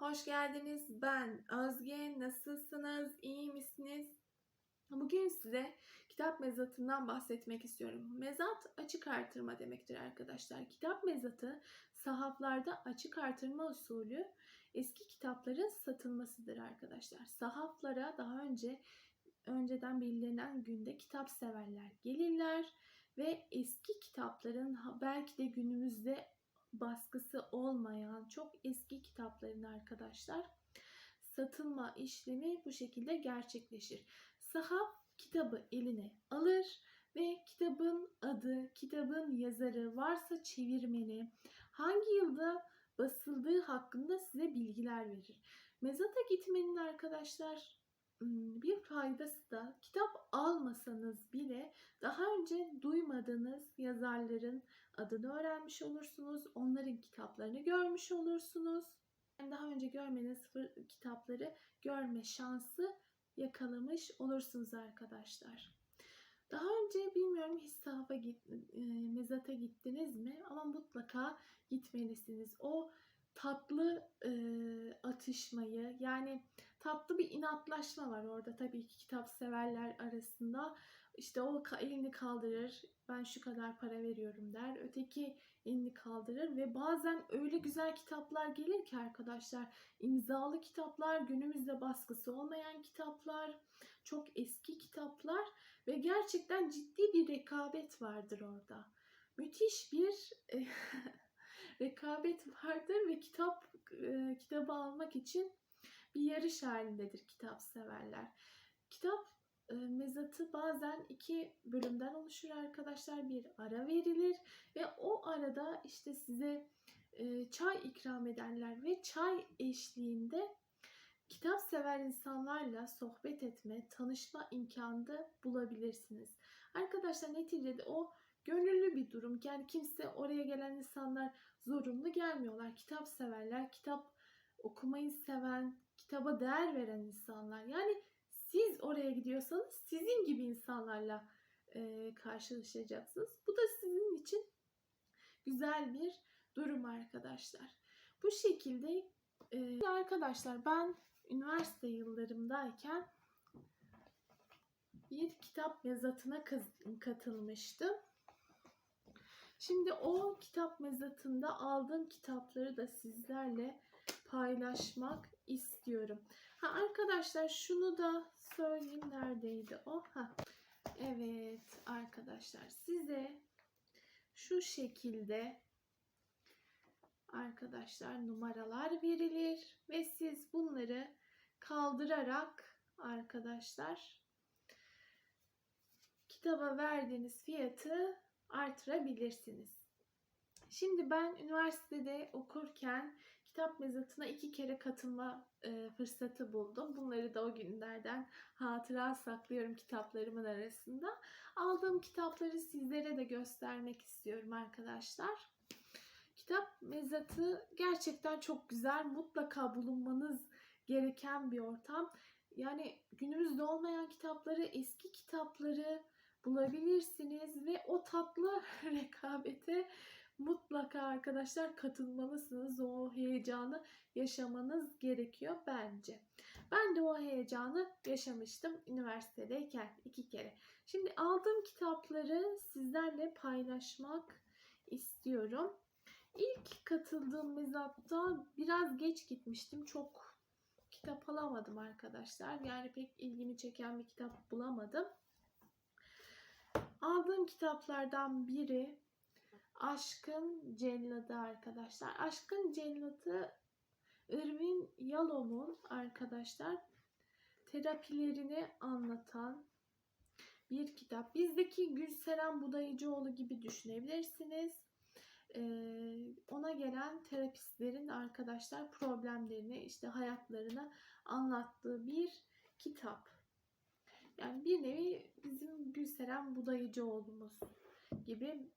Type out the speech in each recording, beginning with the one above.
hoş geldiniz. Ben Özge. Nasılsınız? İyi misiniz? Bugün size kitap mezatından bahsetmek istiyorum. Mezat açık artırma demektir arkadaşlar. Kitap mezatı sahaflarda açık artırma usulü eski kitapların satılmasıdır arkadaşlar. Sahaflara daha önce önceden belirlenen günde kitap severler gelirler ve eski kitapların belki de günümüzde baskısı olmayan çok eski kitapların arkadaşlar satılma işlemi bu şekilde gerçekleşir. Sahaf kitabı eline alır ve kitabın adı, kitabın yazarı, varsa çevirmeni, hangi yılda basıldığı hakkında size bilgiler verir. Mezata gitmenin arkadaşlar bir faydası da kitap almasanız bile daha önce duymadığınız yazarların adını öğrenmiş olursunuz. Onların kitaplarını görmüş olursunuz. Yani daha önce görmediğiniz fır- kitapları görme şansı yakalamış olursunuz arkadaşlar. Daha önce bilmiyorum hiç sahafa git, e, mezata gittiniz mi? Ama mutlaka gitmelisiniz. O tatlı e, atışmayı yani tatlı bir inatlaşma var orada tabii ki kitap severler arasında. İşte o elini kaldırır ben şu kadar para veriyorum der. Öteki elini kaldırır ve bazen öyle güzel kitaplar gelir ki arkadaşlar imzalı kitaplar, günümüzde baskısı olmayan kitaplar, çok eski kitaplar ve gerçekten ciddi bir rekabet vardır orada. Müthiş bir e, rekabet vardır ve kitap e, kitabı almak için bir yarış halindedir kitap severler. Kitap e, mezatı bazen iki bölümden oluşur arkadaşlar. Bir ara verilir ve o arada işte size e, çay ikram ederler ve çay eşliğinde kitap sever insanlarla sohbet etme, tanışma imkanı bulabilirsiniz. Arkadaşlar neticede o gönüllü bir durum. Yani kimse oraya gelen insanlar zorunlu gelmiyorlar. Kitap severler, kitap okumayı seven, kitaba değer veren insanlar. Yani siz oraya gidiyorsanız sizin gibi insanlarla e, karşılaşacaksınız. Bu da sizin için güzel bir durum arkadaşlar. Bu şekilde e, arkadaşlar ben üniversite yıllarımdayken bir kitap mezatına katılmıştım. Şimdi o kitap mezatında aldığım kitapları da sizlerle paylaşmak istiyorum. Ha arkadaşlar şunu da söyleyeyim neredeydi o? Ha. Evet arkadaşlar size şu şekilde arkadaşlar numaralar verilir ve siz bunları kaldırarak arkadaşlar kitaba verdiğiniz fiyatı artırabilirsiniz. Şimdi ben üniversitede okurken kitap mezatına iki kere katılma e, fırsatı buldum. Bunları da o günlerden hatıra saklıyorum kitaplarımın arasında. Aldığım kitapları sizlere de göstermek istiyorum arkadaşlar. Kitap mezatı gerçekten çok güzel. Mutlaka bulunmanız gereken bir ortam. Yani günümüzde olmayan kitapları, eski kitapları bulabilirsiniz ve o tatlı rekabete mutlaka arkadaşlar katılmalısınız. O heyecanı yaşamanız gerekiyor bence. Ben de o heyecanı yaşamıştım üniversitedeyken iki kere. Şimdi aldığım kitapları sizlerle paylaşmak istiyorum. İlk katıldığım mezatta biraz geç gitmiştim. Çok kitap alamadım arkadaşlar. Yani pek ilgimi çeken bir kitap bulamadım. Aldığım kitaplardan biri Aşkın Celladı arkadaşlar. Aşkın Celladı Irvin Yalom'un arkadaşlar terapilerini anlatan bir kitap. Bizdeki Gülseren Budayıcıoğlu gibi düşünebilirsiniz. Ee, ona gelen terapistlerin arkadaşlar problemlerini işte hayatlarını anlattığı bir kitap. Yani bir nevi bizim Gülseren Budayıcıoğlu'muz gibi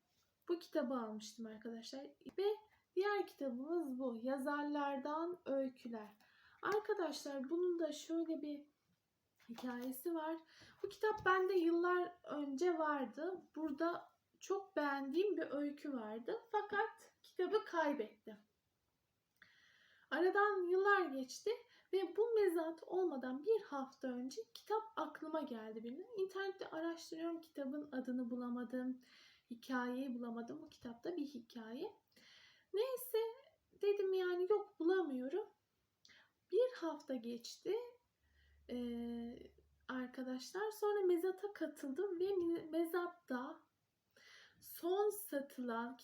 bu kitabı almıştım arkadaşlar. Ve diğer kitabımız bu. Yazarlardan Öyküler. Arkadaşlar bunun da şöyle bir hikayesi var. Bu kitap bende yıllar önce vardı. Burada çok beğendiğim bir öykü vardı. Fakat kitabı kaybettim. Aradan yıllar geçti ve bu mezat olmadan bir hafta önce kitap aklıma geldi benim. İnternette araştırıyorum kitabın adını bulamadım. Hikayeyi bulamadım. Bu kitapta bir hikaye. Neyse dedim yani yok bulamıyorum. Bir hafta geçti. Ee, arkadaşlar sonra mezata katıldım ve me- mezatta son satılan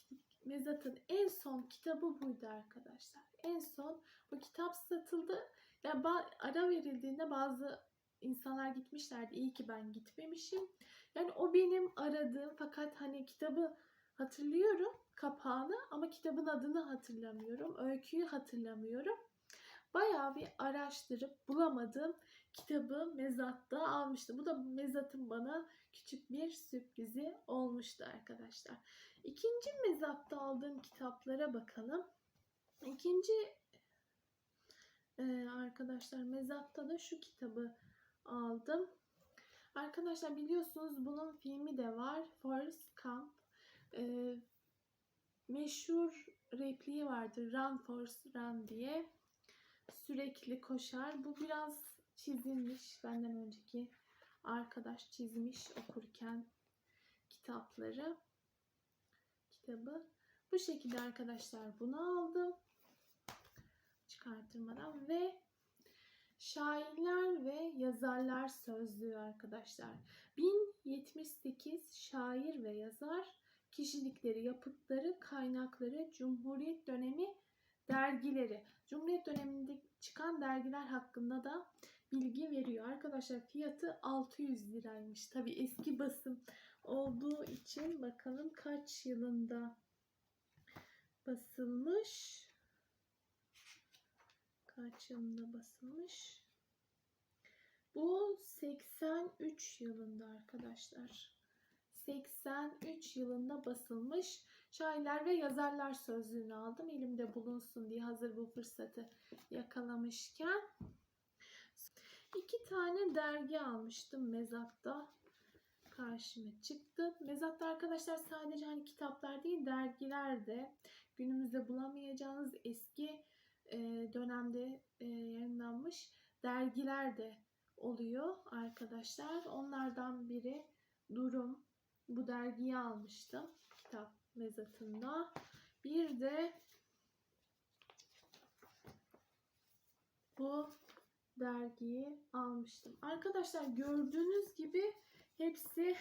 mezatın en son kitabı buydu arkadaşlar. En son bu kitap satıldı. Ya ba- ara verildiğinde bazı insanlar gitmişlerdi. İyi ki ben gitmemişim. Yani o benim aradığım fakat hani kitabı hatırlıyorum kapağını ama kitabın adını hatırlamıyorum. Öyküyü hatırlamıyorum. Bayağı bir araştırıp bulamadım kitabı mezatta almıştım. Bu da mezatın bana küçük bir sürprizi olmuştu arkadaşlar. İkinci mezatta aldığım kitaplara bakalım. İkinci e, arkadaşlar mezatta da şu kitabı aldım. Arkadaşlar biliyorsunuz bunun filmi de var. Forrest Gump. E, meşhur repliği vardır. Run Forrest Run diye. Sürekli koşar. Bu biraz çizilmiş. Benden önceki arkadaş çizmiş okurken kitapları. Kitabı. Bu şekilde arkadaşlar bunu aldım. Çıkartırmadan ve Şairler ve Yazarlar Sözlüğü arkadaşlar. 1078 şair ve yazar kişilikleri, yapıtları, kaynakları, Cumhuriyet dönemi dergileri. Cumhuriyet döneminde çıkan dergiler hakkında da bilgi veriyor. Arkadaşlar fiyatı 600 liraymış. Tabi eski basım olduğu için bakalım kaç yılında basılmış. Kaç yılında basılmış? Bu 83 yılında arkadaşlar. 83 yılında basılmış Şairler ve Yazarlar Sözlüğünü aldım. Elimde bulunsun diye hazır bu fırsatı yakalamışken. İki tane dergi almıştım mezatta. Karşıma çıktı. Mezatta arkadaşlar sadece hani kitaplar değil dergiler de günümüzde bulamayacağınız eski e, dönemde e, yayınlanmış dergiler de oluyor arkadaşlar. Onlardan biri Durum. Bu dergiyi almıştım kitap mezatında. Bir de bu dergiyi almıştım. Arkadaşlar gördüğünüz gibi hepsi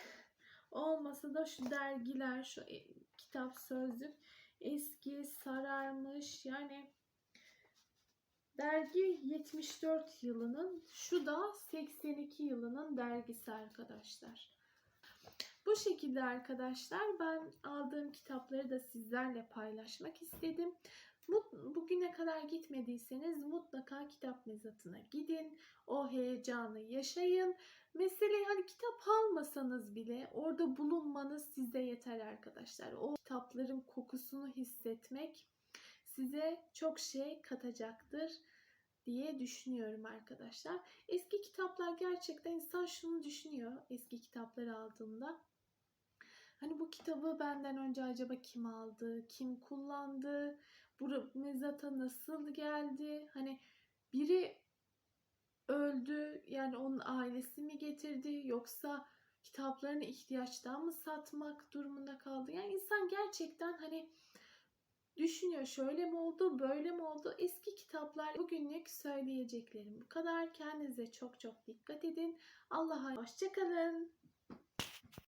olmasa da şu dergiler, şu e, kitap sözlük eski, sararmış. Yani dergi 74 yılının, şu da 82 yılının dergisi arkadaşlar. Bu şekilde arkadaşlar ben aldığım kitapları da sizlerle paylaşmak istedim. Bugüne kadar gitmediyseniz mutlaka kitap mezatına gidin. O heyecanı yaşayın. Mesele hani kitap almasanız bile orada bulunmanız size yeter arkadaşlar. O kitapların kokusunu hissetmek size çok şey katacaktır diye düşünüyorum arkadaşlar. Eski kitaplar gerçekten insan şunu düşünüyor eski kitapları aldığında. Hani bu kitabı benden önce acaba kim aldı, kim kullandı, bu mezata nasıl geldi? Hani biri öldü yani onun ailesi mi getirdi yoksa kitaplarını ihtiyaçtan mı satmak durumunda kaldı? Yani insan gerçekten hani düşünüyor şöyle mi oldu böyle mi oldu? Eski kitaplar bugünlük söyleyeceklerim? Bu kadar kendinize çok çok dikkat edin. Allah'a hoşçakalın